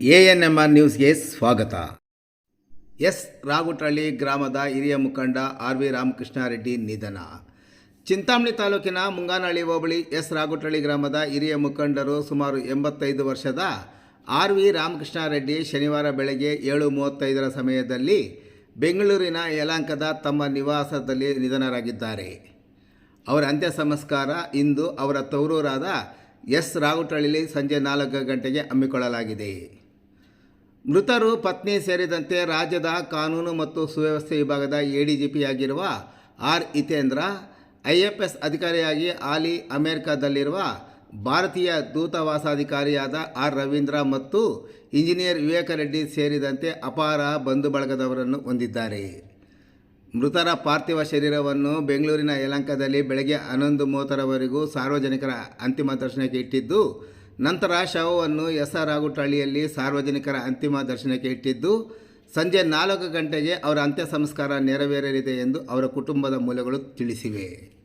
A N M R ನ್ಯೂಸ್ಗೆ ಸ್ವಾಗತ. S. ರಾಗುಟಳ್ಳಿ ಗ್ರಾಮದ ಹಿರಿಯ ಮುಖಂಡ ಆರ್ ವಿ ರಾಮಕೃಷ್ಣಾರೆಡ್ಡಿ ನಿಧನ. ಚಿಂತಾಮಣಿ ತಾಲೂಕಿನ ಮುಂಗಾನಹಳ್ಳಿ ಹೋಬಳಿ ಎಸ್. ರಾಗುಟಳ್ಳಿ ಗ್ರಾಮದ ಹಿರಿಯ ಮುಖಂಡರು ಸುಮಾರು ಎಂಬತ್ತೈದು ವರ್ಷದ ಆರ್ ವಿ ರಾಮಕೃಷ್ಣಾರೆಡ್ಡಿ ಶನಿವಾರ ಬೆಳಗ್ಗೆ ಏಳು ಮೂವತ್ತೈದರ ಸಮಯದಲ್ಲಿ ಬೆಂಗಳೂರಿನ ಯಲಾಂಕದ ತಮ್ಮ ನಿವಾಸದಲ್ಲಿ ನಿಧನರಾಗಿದ್ದಾರೆ. ಅವರ ಅಂತ್ಯ ಸಂಸ್ಕಾರ ಇಂದು ಅವರ ತವರೂರಾದ ಎಸ್. ರಾಗುಟಳ್ಳಿಲಿ ಸಂಜೆ ನಾಲ್ಕು ಗಂಟೆಗೆ ಹಮ್ಮಿಕೊಳ್ಳಲಾಗಿದೆ. ಮೃತರು ಪತ್ನಿ ಸೇರಿದಂತೆ ರಾಜ್ಯದ ಕಾನೂನು ಮತ್ತು ಸುವ್ಯವಸ್ಥೆ ವಿಭಾಗದ ಎಡಿಜಿಪಿಯಾಗಿರುವ ಆರ್ ಹಿತೇಂದ್ರ, ಐಎಫ್ಎಸ್ ಅಧಿಕಾರಿಯಾಗಿ ಆಲಿ ಅಮೆರಿಕಾದಲ್ಲಿರುವ ಭಾರತೀಯ ದೂತಾವಾಸಾಧಿಕಾರಿಯಾದ ಆರ್ ರವೀಂದ್ರ ಮತ್ತು ಇಂಜಿನಿಯರ್ ವಿವೇಕ ರೆಡ್ಡಿ ಸೇರಿದಂತೆ ಅಪಾರ ಬಂಧು ಬಳಗದವರನ್ನು ಹೊಂದಿದ್ದಾರೆ. ಮೃತರ ಪಾರ್ಥಿವ ಶರೀರವನ್ನು ಬೆಂಗಳೂರಿನ ಯಲಂಕದಲ್ಲಿ ಬೆಳಗ್ಗೆ ಹನ್ನೊಂದು ಮೂವತ್ತರವರೆಗೂ ಸಾರ್ವಜನಿಕರ ಅಂತಿಮ ದರ್ಶನಕ್ಕೆ ಇಟ್ಟಿದ್ದು ನಂತರ ಶವವನ್ನು ಎಸ್ ಆರ್ ಆಗುಟಳ್ಳಿಯಲ್ಲಿ ಸಾರ್ವಜನಿಕರ ಅಂತಿಮ ದರ್ಶನಕ್ಕೆ ಇಟ್ಟಿದ್ದು, ಸಂಜೆ ನಾಲ್ಕು ಗಂಟೆಗೆ ಅವರ ಅಂತ್ಯ ಸಂಸ್ಕಾರ ನೆರವೇರಲಿದೆ ಎಂದು ಅವರ ಕುಟುಂಬದ ಮೂಲಗಳು ತಿಳಿಸಿವೆ.